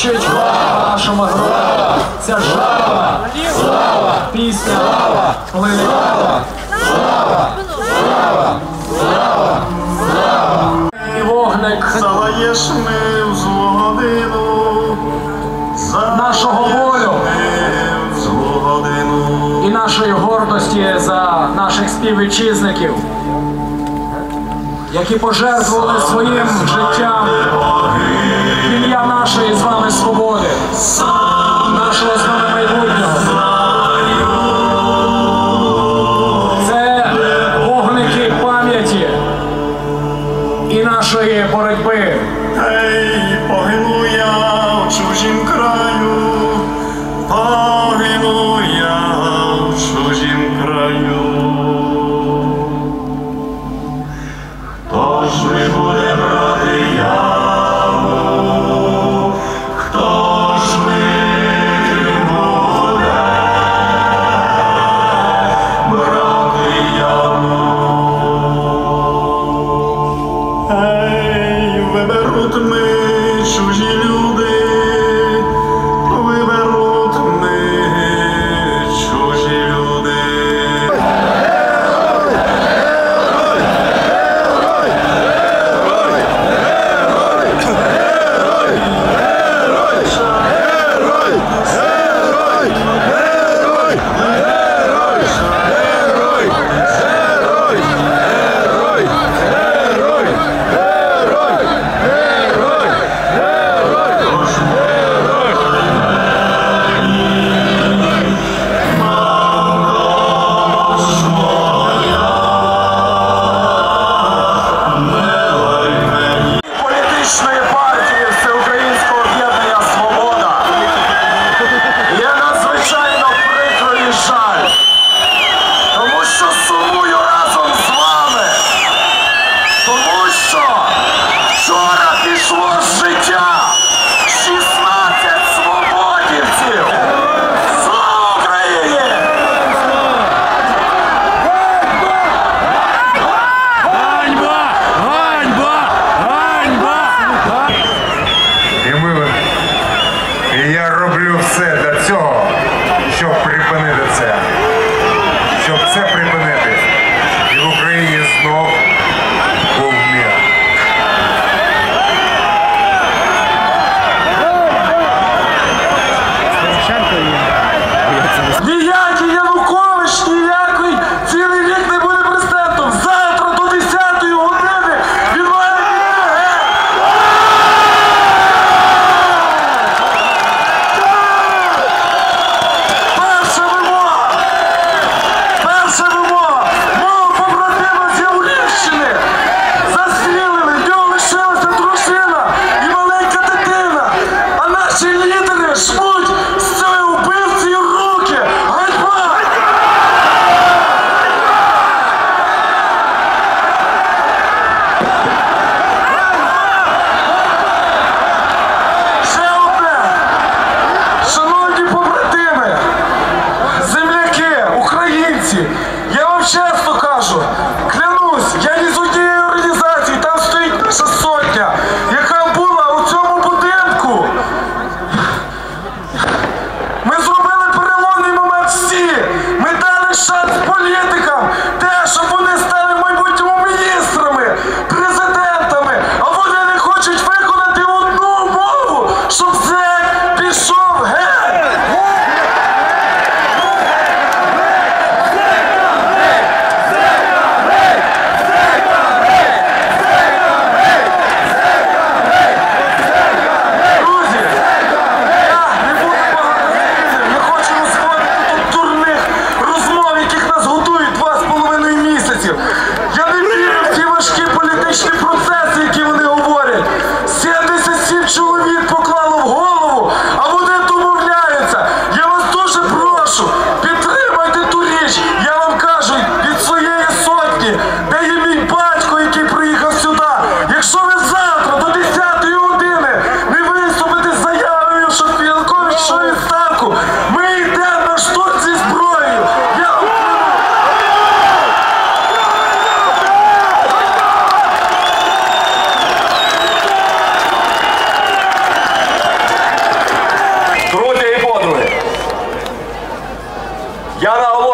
звучить Слава! нашому грою. Ця жаба, слава, пісня, слава, слава, слава, слава, слава, слава. І вогник залаєш ми в злу годину, за нашого волю в злу годину і нашої гордості за наших співвітчизників які пожертвували своїм життям ім'я нашої з вами свободи, нашого з вами. separate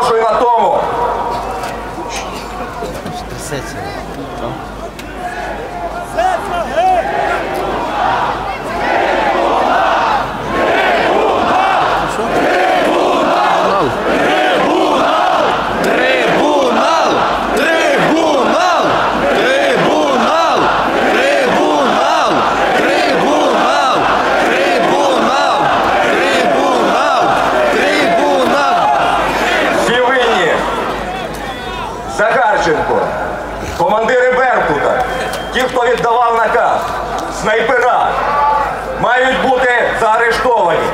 наголошую на тому. Захарченко, командири Беркута, ті, хто віддавав наказ, снайпера, мають бути заарештовані.